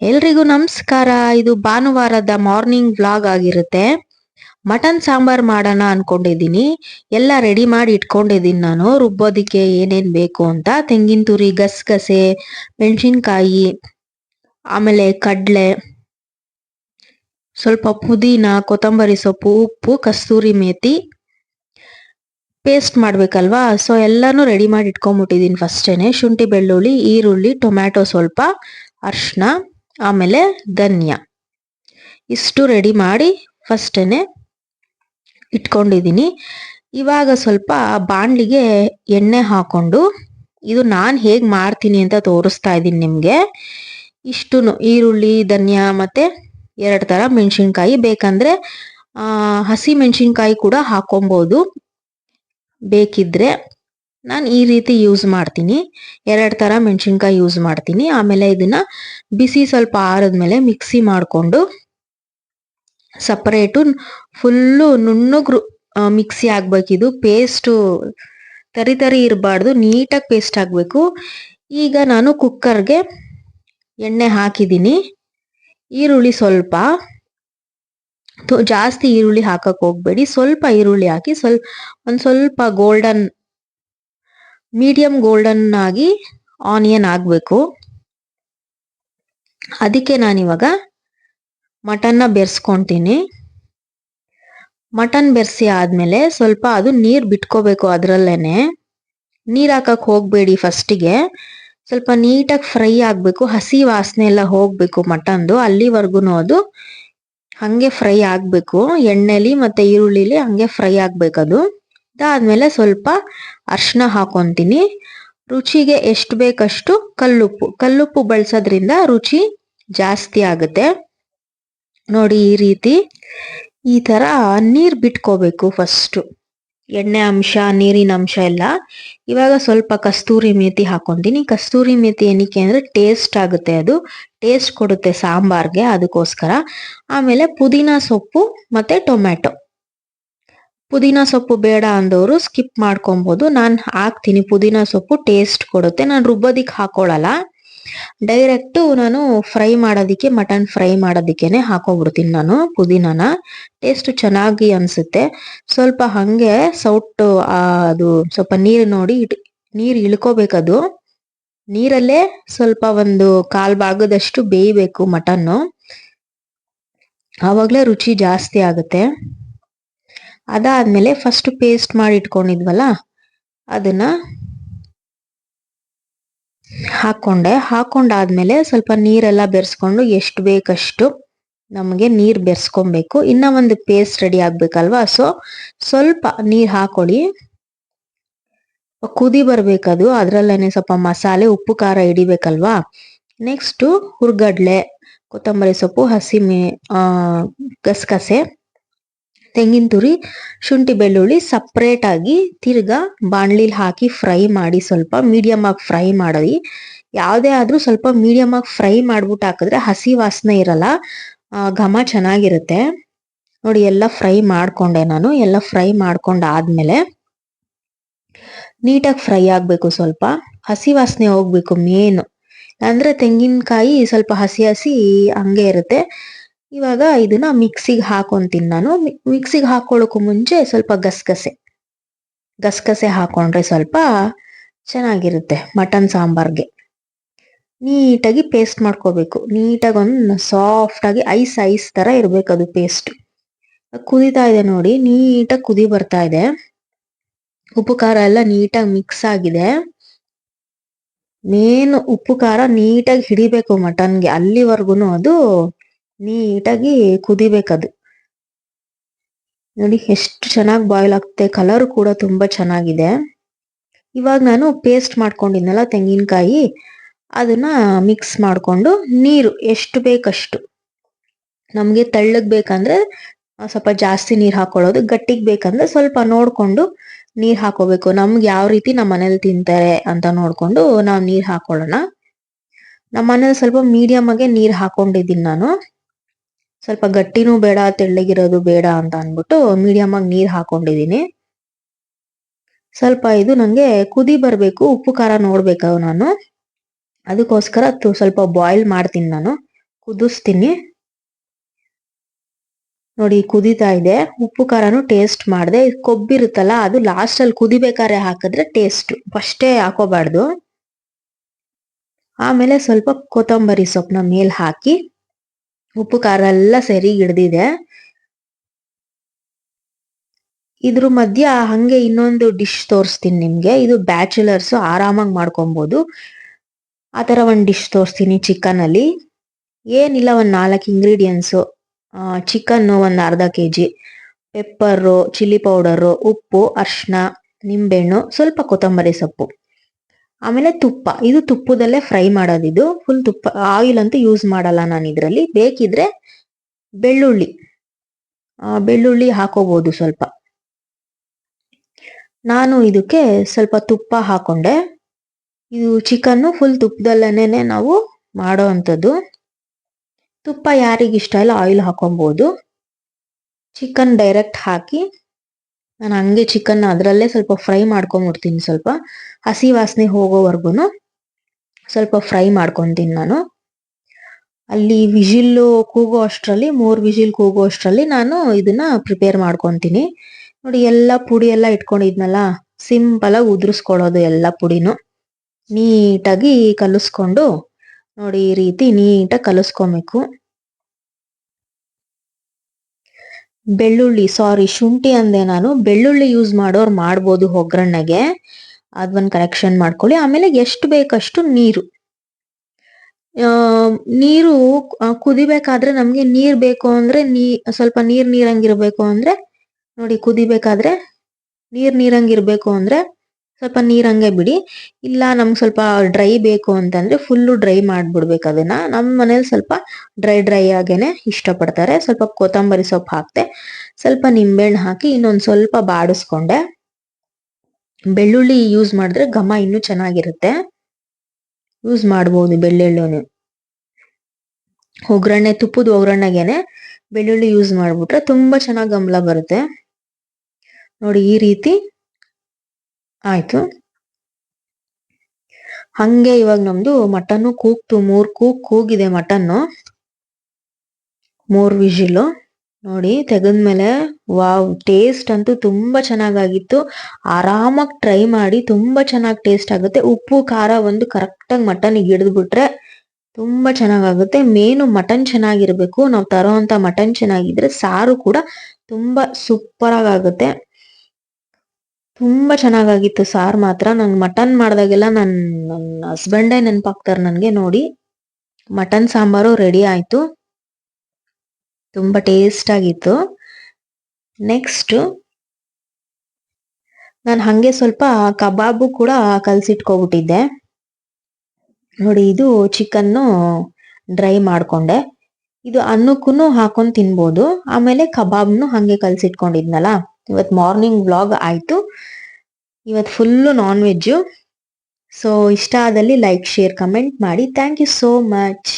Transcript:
ಎಲ್ರಿಗೂ ನಮಸ್ಕಾರ. ಇದು ಭಾನುವಾರದ ಮಾರ್ನಿಂಗ್ ಬ್ಲಾಗ್ ಆಗಿರುತ್ತೆ. ಮಟನ್ ಸಾಂಬಾರ್ ಮಾಡೋಣ ಅನ್ಕೊಂಡಿದ್ದೀನಿ. ಎಲ್ಲ ರೆಡಿ ಮಾಡಿ ಇಟ್ಕೊಂಡಿದ್ದೀನಿ ನಾನು. ರುಬ್ಬೋದಿಕ್ಕೆ ಏನೇನು ಬೇಕು ಅಂತ. ತೆಂಗಿನ ತುರಿ, ಗಸಗಸೆ, ಮೆಣಸಿನ್ಕಾಯಿ, ಆಮೇಲೆ ಕಡಲೆ, ಸ್ವಲ್ಪ ಪುದೀನ, ಕೊತ್ತಂಬರಿ ಸೊಪ್ಪು, ಉಪ್ಪು, ಕಸ್ತೂರಿ ಮೇಥಿ ಪೇಸ್ಟ್ ಮಾಡ್ಬೇಕಲ್ವಾ? ಸೊ ಎಲ್ಲಾನು ರೆಡಿ ಮಾಡಿ ಇಟ್ಕೊಂಡ್ಬಿಟ್ಟಿದ್ದೀನಿ ಫಸ್ಟೇನೆ. ಶುಂಠಿ ಬೆಳ್ಳುಳ್ಳಿ, ಈರುಳ್ಳಿ, ಟೊಮ್ಯಾಟೊ ಸ್ವಲ್ಪ, ಅರ್ಶಿನ. ಆಮೇಲೆ ಧನ್ಯ. ಇಷ್ಟು ರೆಡಿ ಮಾಡಿ ಫಸ್ಟೇನೆ ಇಟ್ಕೊಂಡಿದ್ದೀನಿ ಇವಾಗ ಸ್ವಲ್ಪ ಬಾಂಡ್ಲಿಗೆ ಎಣ್ಣೆ ಹಾಕೊಂಡು ಇದು ನಾನು ಹೇಗೆ ಮಾಡ್ತೀನಿ ಅಂತ ತೋರಿಸ್ತಾ ಇದ್ದೀನಿ ನಿಮಗೆ. ಇಷ್ಟು ಈರುಳ್ಳಿ, ಧನ್ಯ ಮತ್ತು ಎರಡು ಥರ ಮೆಣಸಿನ್ಕಾಯಿ ಬೇಕಂದರೆ ಹಸಿ ಮೆಣಸಿನ್ಕಾಯಿ ಕೂಡ ಹಾಕೊಬೋದು. ಬೇಕಿದ್ರೆ ನಾನು ಈ ರೀತಿ ಯೂಸ್ ಮಾಡ್ತೀನಿ. ಎರಡು ಥರ ಮೆಣಸಿನ್ಕಾಯಿ ಯೂಸ್ ಮಾಡ್ತೀನಿ. ಆಮೇಲೆ ಇದನ್ನ ಬಿಸಿ ಸ್ವಲ್ಪ ಆರದ್ಮೇಲೆ ಮಿಕ್ಸಿ ಮಾಡಿಕೊಂಡು ಸಪ್ರೇಟು ಫುಲ್ಲು ನುಣ್ಣಗ್ರು ಮಿಕ್ಸಿ ಆಗಬೇಕಿದು ಪೇಸ್ಟು ತರಿ ತರಿ ಇರಬಾರ್ದು. ನೀಟಾಗಿ ಪೇಸ್ಟ್ ಆಗಬೇಕು. ಈಗ ನಾನು ಕುಕ್ಕರ್ಗೆ ಎಣ್ಣೆ ಹಾಕಿದ್ದೀನಿ. ಈರುಳ್ಳಿ ಸ್ವಲ್ಪ. ಜಾಸ್ತಿ ಈರುಳ್ಳಿ ಹಾಕಕ್ಕೆ ಹೋಗಬೇಡಿ. ಸ್ವಲ್ಪ ಈರುಳ್ಳಿ ಹಾಕಿ ಸ್ವಲ್ಪ, ಒಂದು ಸ್ವಲ್ಪ ಗೋಲ್ಡನ್ ಮೀಡಿಯಂ ಗೋಲ್ಡನ್ ಆಗಿ ಆನಿಯನ್ ಆಗಬೇಕು. ಅದಕ್ಕೆ ನಾನಿವಾಗ ಮಟನ್ನ ಬೆರೆಸ್ಕೊತೀನಿ. ಮಟನ್ ಬೆರೆಸಿ ಆದ್ಮೇಲೆ ಸ್ವಲ್ಪ ಅದು ನೀರ್ ಬಿಟ್ಕೋಬೇಕು ಅದರಲ್ಲೇ ನೀರು ಹಾಕಕ್ ಹೋಗಬೇಡಿ ಫಸ್ಟಿಗೆ. ಸ್ವಲ್ಪ ನೀಟಾಗಿ ಫ್ರೈ ಆಗಬೇಕು, ಹಸಿ ವಾಸನೆ ಎಲ್ಲ ಹೋಗ್ಬೇಕು ಮಟನ್ದು ಅಲ್ಲಿವರೆಗೂ ಅದು ಹಂಗೆ ಫ್ರೈ ಆಗಬೇಕು. ಎಣ್ಣೆಲಿ ಮತ್ತೆ ಈರುಳ್ಳಿಲಿ ಹಂಗೆ ಫ್ರೈ ಆಗ್ಬೇಕದು. ಅದಾದ್ಮೇಲೆ ಸ್ವಲ್ಪ ಅರ್ಶಿನ ಹಾಕೊಂತೀನಿ. ರುಚಿಗೆ ಎಷ್ಟು ಬೇಕಷ್ಟು ಕಲ್ಲುಪ್ಪು ಕಲ್ಲುಪ್ಪು ಬಳಸೋದ್ರಿಂದ ರುಚಿ ಜಾಸ್ತಿ ಆಗುತ್ತೆ. ನೋಡಿ ಈ ರೀತಿ ಈ ತರ ನೀರ್ ಬಿಟ್ಕೋಬೇಕು ಫಸ್ಟ್. ಎಣ್ಣೆ ಅಂಶ, ನೀರಿನ ಅಂಶ ಎಲ್ಲ. ಇವಾಗ ಸ್ವಲ್ಪ ಕಸ್ತೂರಿ ಮೇತಿ ಹಾಕೊಂತೀನಿ. ಕಸ್ತೂರಿ ಮೇಥಿ ಏನಕ್ಕೆ ಅಂದ್ರೆ ಟೇಸ್ಟ್ ಆಗುತ್ತೆ ಅದು. ಟೇಸ್ಟ್ ಕೊಡುತ್ತೆ ಸಾಂಬಾರ್ಗೆ ಅದಕ್ಕೋಸ್ಕರ. ಆಮೇಲೆ ಪುದೀನ ಸೊಪ್ಪು ಮತ್ತೆ ಟೊಮ್ಯಾಟೊ. ಪುದೀನ ಸೊಪ್ಪು ಬೇಡ ಅಂದವರು ಸ್ಕಿಪ್ ಮಾಡ್ಕೊಬಹುದು ನಾನು ಹಾಕ್ತೀನಿ. ಪುದೀನ ಸೊಪ್ಪು ಟೇಸ್ಟ್ ಕೊಡುತ್ತೆ. ನಾನು ರುಬ್ಬೋದಿಕ್ ಹಾಕೊಳ್ಳಲ್ಲ ಡೈರೆಕ್ಟ್ ನಾನು ಫ್ರೈ ಮಾಡೋದಿಕ್ಕೆ ಮಟನ್ ಫ್ರೈ ಮಾಡೋದಿಕ್ಕೆನೆ ಹಾಕೋಬಿಡ್ತೀನಿ ನಾನು ಪುದೀನಾನ. ಟೇಸ್ಟ್ ಚೆನ್ನಾಗಿ ಅನ್ಸುತ್ತೆ. ಸ್ವಲ್ಪ ಹಂಗೆ ಸೌಟು ಅದು ಸ್ವಲ್ಪ ನೀರು ನೋಡಿ ನೀರು ಇಳ್ಕೋಬೇಕದು. ನೀರಲ್ಲೇ ಸ್ವಲ್ಪ ಒಂದು ಕಾಲ್ ಭಾಗದಷ್ಟು ಬೇಯಬೇಕು ಮಟನ್ನು. ಆವಾಗಲೇ ರುಚಿ ಜಾಸ್ತಿ ಆಗುತ್ತೆ. ಅದಾದ್ಮೇಲೆ ಫಸ್ಟ್ ಪೇಸ್ಟ್ ಮಾಡಿ ಇಟ್ಕೊಂಡಿದ್ವಲ್ಲ, ಅದನ್ನ ಹಾಕೊಂಡೆ. ಹಾಕೊಂಡಾದ್ಮೇಲೆ ಸ್ವಲ್ಪ ನೀರೆಲ್ಲ ಬೆರೆಸ್ಕೊಂಡು ಎಷ್ಟು ಬೇಕಷ್ಟು ನಮಗೆ ನೀರ್ ಬೆರೆಸ್ಕೊಬೇಕು. ಇನ್ನ ಒಂದು ಪೇಸ್ಟ್ ರೆಡಿ ಆಗ್ಬೇಕಲ್ವಾ? ಸೊ ಸ್ವಲ್ಪ ನೀರ್ ಹಾಕೊಳ್ಳಿ. ಕುದಿ ಬರ್ಬೇಕದು, ಅದ್ರಲ್ಲೇನೆ ಸ್ವಲ್ಪ ಮಸಾಲೆ, ಉಪ್ಪು, ಖಾರ ಹಿಡಿಬೇಕಲ್ವಾ? ನೆಕ್ಸ್ಟ್ ಹುರ್ಗಡ್ಲೆ, ಕೊತ್ತಂಬರಿ ಸೊಪ್ಪು, ಹಸಿ ಮೇ ಗಸಗಸೆ. ತೆಂಗಿನ ತುರಿ, ಶುಂಠಿ ಬೆಳ್ಳುಳ್ಳಿ ಸಪ್ರೇಟ್ ಆಗಿ ತಿರ್ಗಾ ಬಾಣ್ಲಿಲ್ ಹಾಕಿ ಫ್ರೈ ಮಾಡಿ ಸ್ವಲ್ಪ ಮೀಡಿಯಂ ಆಗಿ ಫ್ರೈ ಮಾಡಿ ಯಾವುದೇ ಆದ್ರೂ ಸ್ವಲ್ಪ ಮೀಡಿಯಂ ಆಗಿ ಫ್ರೈ ಮಾಡ್ಬಿಟ್ಟು ಹಾಕಿದ್ರೆ ಹಸಿ ವಾಸನೆ ಇರಲ್ಲ ಘಮ ಚೆನ್ನಾಗಿರುತ್ತೆ. ನೋಡಿ, ಎಲ್ಲ ಫ್ರೈ ಮಾಡ್ಕೊಂಡೆ ನಾನು, ಎಲ್ಲ ಫ್ರೈ ಮಾಡ್ಕೊಂಡಾದ್ಮೇಲೆ ನೀಟಾಗಿ ಫ್ರೈ ಆಗ್ಬೇಕು ಸ್ವಲ್ಪ. ಹಸಿ ವಾಸನೆ ಹೋಗ್ಬೇಕು ಮೇನ್ ಅಂದ್ರೆ ತೆಂಗಿನಕಾಯಿ ಸ್ವಲ್ಪ ಹಸಿ ಹಸಿ ಹಂಗೆ ಇರುತ್ತೆ. ಇವಾಗ ಇದನ್ನ ಮಿಕ್ಸಿಗೆ ಹಾಕೊಂತೀನಿ ನಾನು. ಮಿಕ್ಸಿಗೆ ಹಾಕೊಳ್ಳೋಕ್ಕೂ ಮುಂಚೆ ಸ್ವಲ್ಪ ಗಸಗಸೆ. ಗಸಗಸೆ ಹಾಕೊಂಡ್ರೆ ಸ್ವಲ್ಪ ಚೆನ್ನಾಗಿರುತ್ತೆ ಮಟನ್ ಸಾಂಬಾರ್ಗೆ. ನೀಟಾಗಿ ಪೇಸ್ಟ್ ಮಾಡ್ಕೋಬೇಕು. ನೀಟಾಗಿ ಒಂದು ಸಾಫ್ಟಾಗಿ ಐಸ್ ಐಸ್ ಥರ ಇರಬೇಕು ಅದು ಪೇಸ್ಟ್ ಕುದಿತಾ ಇದೆ ನೋಡಿ, ನೀಟಾಗಿ ಕುದಿ ಬರ್ತಾ ಇದೆ. ಉಪ್ಪು, ಖಾರ ಎಲ್ಲ ನೀಟಾಗಿ ಮಿಕ್ಸ್ ಆಗಿದೆ. ಮೇನ್ ಉಪ್ಪು, ಖಾರ ನೀಟಾಗಿ ಹಿಡಿಬೇಕು ಮಟನ್ಗೆ ಅಲ್ಲಿವರೆಗೂ ಅದು ನೀಟಾಗಿ ಕುದಿಬೇಕದು. ನೋಡಿ ಎಷ್ಟು ಚೆನ್ನಾಗಿ ಬಾಯ್ಲ್ ಆಗುತ್ತೆ ಕಲರ್ ಕೂಡ ತುಂಬಾ ಚೆನ್ನಾಗಿದೆ. ಇವಾಗ ನಾನು ಪೇಸ್ಟ್ ಮಾಡ್ಕೊಂಡಿದ್ನಲ್ಲ ತೆಂಗಿನಕಾಯಿ, ಅದನ್ನ ಮಿಕ್ಸ್ ಮಾಡಿಕೊಂಡು ನೀರು ಎಷ್ಟು ಬೇಕಷ್ಟು. ನಮಗೆ ತೆಳ್ಳಗ್ ಬೇಕಂದ್ರೆ ಸ್ವಲ್ಪ ಜಾಸ್ತಿ ನೀರು ಹಾಕೊಳ್ಳೋದು, ಗಟ್ಟಿಗೆ ಬೇಕಂದ್ರೆ ಸ್ವಲ್ಪ ನೋಡ್ಕೊಂಡು ನೀರು ಹಾಕೋಬೇಕು. ನಮ್ಗೆ ಯಾವ ರೀತಿ ನಮ್ಮ ಮನೇಲಿ ತಿಂತಾರೆ ಅಂತ ನೋಡ್ಕೊಂಡು ನಾವು ನೀರು ಹಾಕೊಳ್ಳೋಣ. ನಮ್ಮ ಮನೇಲಿ ಸ್ವಲ್ಪ ಮೀಡಿಯಂ ಆಗಿ ನೀರು ಹಾಕೊಂಡಿದ್ದೀನಿ ನಾನು. ಸ್ವಲ್ಪ ಗಟ್ಟಿನೂ ಬೇಡ, ತೆಳ್ಳಗಿರೋದು ಬೇಡ ಅಂತ ಅಂದ್ಬಿಟ್ಟು ಮೀಡಿಯಮ್ ಆಗಿ ನೀರ್ ಹಾಕೊಂಡಿದೀನಿ. ಸ್ವಲ್ಪ ಇದು ನಂಗೆ ಕುದಿ ಬರಬೇಕು, ಉಪ್ಪು ಖಾರ ನೋಡ್ಬೇಕು ನಾನು. ಅದಕ್ಕೋಸ್ಕರ ಸ್ವಲ್ಪ ಬಾಯ್ಲ್ ಮಾಡ್ತೀನಿ ನಾನು. ಕುದಿಸ್ತೀನಿ. ನೋಡಿ ಕುದಿತಾ ಇದೆ. ಉಪ್ಪು ಖಾರನು ಟೇಸ್ಟ್ ಮಾಡಿದೆ. ಕೊಬ್ಬಿರುತ್ತಲ್ಲ ಅದು ಲಾಸ್ಟ್ ಅಲ್ಲಿ ಕುದಿಬೇಕಾದ್ರೆ ಹಾಕಿದ್ರೆ ಟೇಸ್ಟ್ ಫಸ್ಟೇ ಹಾಕೋಬಾರ್ದು. ಆಮೇಲೆ ಸ್ವಲ್ಪ ಕೊತ್ತಂಬರಿ ಸೊಪ್ಪನ್ನ ಮೇಲೆ ಹಾಕಿ ಉಪ್ಪು, ಖಾರ ಎಲ್ಲ ಸರಿ ಹಿಡ್ದಿದೆ. ಇದ್ರ ಮಧ್ಯ ಹಂಗೆ ಇನ್ನೊಂದು ಡಿಶ್ ತೋರಿಸ್ತೀನಿ ನಿಮ್ಗೆ. ಇದು ಬ್ಯಾಚುಲರ್ಸ್ ಆರಾಮಾಗಿ ಮಾಡ್ಕೊಬಹುದು ಆ ತರ ಒಂದ್ ಡಿಶ್ ತೋರಿಸ್ತೀನಿ ಚಿಕನ್ ಅಲ್ಲಿ ಏನಿಲ್ಲ ಒಂದ್ ನಾಲ್ಕು ಇಂಗ್ರೀಡಿಯೆಂಟ್ಸ್ ಚಿಕನ್ ಒಂದ್ ಅರ್ಧ K G pepper chilli powder ಉಪ್ಪು ಅರ್ಶಿನ ನಿಂಬೆಹಣ್ಣು, ಸ್ವಲ್ಪ ಕೊತ್ತಂಬರಿ ಸೊಪ್ಪು. ಆಮೇಲೆ ತುಪ್ಪ. ಇದು ತುಪ್ಪದಲ್ಲೇ ಫ್ರೈ ಮಾಡೋದಿದು ಫುಲ್ ತುಪ್ಪ ಆಯಿಲ್ ಅಂತೂ ಯೂಸ್ ಮಾಡಲ್ಲ ನಾನು ಇದರಲ್ಲಿ. ಬೇಕಿದ್ರೆ ಬೆಳ್ಳುಳ್ಳಿ. ಬೆಳ್ಳುಳ್ಳಿ ಹಾಕೋಬಹುದು ಸ್ವಲ್ಪ. ನಾನು ಇದಕ್ಕೆ ಸ್ವಲ್ಪ ತುಪ್ಪ ಹಾಕೊಂಡೆ. ಇದು ಚಿಕನ್ನು ಫುಲ್ ತುಪ್ಪದಲ್ಲೇನೆ ನಾವು ಮಾಡೋ ಅಂಥದ್ದು. ತುಪ್ಪ ಯಾರಿಗಿಷ್ಟ ಇಲ್ಲ ಆಯಿಲ್ ಹಾಕೊಬೋದು. ಚಿಕನ್ ಡೈರೆಕ್ಟ್ ಹಾಕಿ ನಾನು ಹಂಗೆ ಚಿಕನ್ ಅದರಲ್ಲೇ ಸ್ವಲ್ಪ ಫ್ರೈ ಮಾಡ್ಕೊಂಡ್ಬಿಡ್ತೀನಿ ಸ್ವಲ್ಪ. ಹಸಿ ವಾಸನೆ ಹೋಗೋವರೆಗೂ ಸ್ವಲ್ಪ ಫ್ರೈ ಮಾಡ್ಕೊತೀನಿ ನಾನು. ಅಲ್ಲಿ ವಿಜಿಲ್ ಕೂಗೋ ಅಷ್ಟರಲ್ಲಿ, ಮೂರು ವಿಜಿಲ್ ಕೂಗೋ ಅಷ್ಟರಲ್ಲಿ ನಾನು ಇದನ್ನ ಪ್ರಿಪೇರ್ ಮಾಡ್ಕೊತೀನಿ. ನೋಡಿ ಎಲ್ಲ ಪುಡಿ ಎಲ್ಲ ಇಟ್ಕೊಂಡಿದ್ನಲ್ಲ ಸಿಂಪಲ್ ಆಗಿ ಉದುರಿಸ್ಕೊಳ್ಳೋದು ಎಲ್ಲ ಪುಡಿನು. ನೀಟಾಗಿ ಕಲಿಸ್ಕೊಂಡು ನೋಡಿ ಈ ರೀತಿ ನೀಟಾಗಿ ಕಲಿಸ್ಕೊಬೇಕು. ಬೆಳ್ಳುಳ್ಳಿ ಸಾರಿ ಶುಂಠಿ ಅಂದೆ ನಾನು. ಬೆಳ್ಳುಳ್ಳಿ ಯೂಸ್ ಮಾಡೋರು ಮಾಡ್ಬೋದು ಒಗ್ಗರಣೆಗೆ. ಅದೊಂದು ಕರೆಕ್ಷನ್ ಮಾಡ್ಕೊಳ್ಳಿ. ಆಮೇಲೆ ಎಷ್ಟು ಬೇಕಷ್ಟು ನೀರು. ನೀರು ಕುದಿಬೇಕಾದ್ರೆ ನಮ್ಗೆ ನೀರ್ ಬೇಕು ಅಂದ್ರೆ ನೀ, ಸ್ವಲ್ಪ ನೀರ್ ನೀರಂಗಿರ್ಬೇಕು ಅಂದ್ರೆ, ನೋಡಿ ಕುದಿಬೇಕಾದ್ರೆ ನೀರ್ ನೀರಂಗಿರ್ಬೇಕು ಅಂದ್ರೆ ಸ್ವಲ್ಪ ನೀರ್ ಹಂಗೆ ಬಿಡಿ. ಇಲ್ಲ ನಮ್ಗೆ ಸ್ವಲ್ಪ ಡ್ರೈ ಬೇಕು ಅಂತಂದ್ರೆ ಫುಲ್ಲು ಡ್ರೈ ಮಾಡ್ಬಿಡ್ಬೇಕು ಅದನ್ನ. ನಮ್ಮ ಮನೇಲಿ ಸ್ವಲ್ಪ ಡ್ರೈ ಡ್ರೈ ಆಗೇನೆ ಇಷ್ಟಪಡ್ತಾರೆ. ಸ್ವಲ್ಪ ಕೊತ್ತಂಬರಿ ಸೊಪ್ಪು ಹಾಕ್ತೆ. ಸ್ವಲ್ಪ ನಿಂಬೆಹಣ್ಣು ಹಾಕಿ ಇನ್ನೊಂದು ಸ್ವಲ್ಪ ಬಾಡಿಸ್ಕೊಂಡೆ. ಬೆಳ್ಳುಳ್ಳಿ ಯೂಸ್ ಮಾಡಿದ್ರೆ ಘಮ ಇನ್ನೂ ಚೆನ್ನಾಗಿರುತ್ತೆ. ಯೂಸ್ ಮಾಡ್ಬೋದು ಬೆಳ್ಳುಳ್ಳಿ ಒಗ್ಗರಣೆ ತುಪ್ಪದ ಒಗ್ಗರಣೆಗೇನೆ ಬೆಳ್ಳುಳ್ಳಿ ಯೂಸ್ ಮಾಡ್ಬಿಟ್ರೆ ತುಂಬಾ ಚೆನ್ನಾಗಿ ಗಮಲ ಬರುತ್ತೆ. ನೋಡಿ ಈ ರೀತಿ ಆಯ್ತು. ಹಂಗೆ ಇವಾಗ ನಮ್ದು ಮಟನ್ನು ಕೂಗ್ತು, ಮೂರ್ ಕೂಗ್, ಕೂಗಿದೆ ಮಟನ್ನು. ಮೂರ್ ವಿಜಿಲು. ನೋಡಿ, ತೆಗೆದ್ಮೇಲೆ ವಾವ್ ಟೇಸ್ಟ್ ಅಂತೂ ತುಂಬಾ ಚೆನ್ನಾಗಾಗಿತ್ತು. ಆರಾಮಾಗಿ ಟ್ರೈ ಮಾಡಿ ತುಂಬಾ ಚೆನ್ನಾಗಿ ಟೇಸ್ಟ್ ಆಗುತ್ತೆ. ಉಪ್ಪು, ಖಾರ ಒಂದು ಕರೆಕ್ಟಾಗಿ ಮಟನ್ಗೆ ಹಿಡಿದು ಬಿಟ್ರೆ ತುಂಬಾ ಚೆನ್ನಾಗಾಗುತ್ತೆ. ಮೇನು ಮಟನ್ ಚೆನ್ನಾಗಿರ್ಬೇಕು. ನಾವು ತರೋ ಅಂತ ಮಟನ್ ಚೆನ್ನಾಗಿದ್ರೆ ಸಾರು ಕೂಡ ತುಂಬಾ ಸೂಪರ್ ಆಗುತ್ತೆ ತುಂಬಾ ಚೆನ್ನಾಗಾಗಿತ್ತು ಸಾರು ಮಾತ್ರ. ನಂಗೆ ಮಟನ್ ಮಾಡಿದಾಗೆಲ್ಲ ನನ್ನ ನನ್ನ ಹಸ್ಬೆಂಡೇ ನೆನಪಾಗ್ತಾರೆ ನನಗೆ ನೋಡಿ. ಮಟನ್ ಸಾಂಬಾರು ರೆಡಿ ಆಯ್ತು. ತುಂಬಾ ಟೇಸ್ಟ್ ಆಗಿತ್ತು. ನೆಕ್ಸ್ಟ್ ನಾನು ಹಂಗೆ ಸ್ವಲ್ಪ ಕಬಾಬು ಕೂಡ ಕಲ್ಸಿಟ್ಕೊಬಿಟ್ಟಿದ್ದೆ. ನೋಡಿ ಇದು ಚಿಕನ್ನು ಡ್ರೈ ಮಾಡ್ಕೊಂಡೆ. ಇದು ಅನ್ನಕ್ಕೂ ಹಾಕೊಂಡು ತಿನ್ಬೋದು. ಆಮೇಲೆ ಕಬಾಬ್ನು ಹಂಗೆ ಕಲ್ಸಿಟ್ಕೊಂಡಿದ್ನಲ್ಲ. ಇವತ್ತು ಮಾರ್ನಿಂಗ್ ವ್ಲಾಗ್ ಆಯಿತು. ಇವತ್ತು ಫುಲ್ಲು ನಾನ್ ವೆಜ್ಜು ಸೊ ಇಷ್ಟ ಆದಲ್ಲಿ ಲೈಕ್ ಶೇರ್ ಕಮೆಂಟ್ ಮಾಡಿ. Thank you so much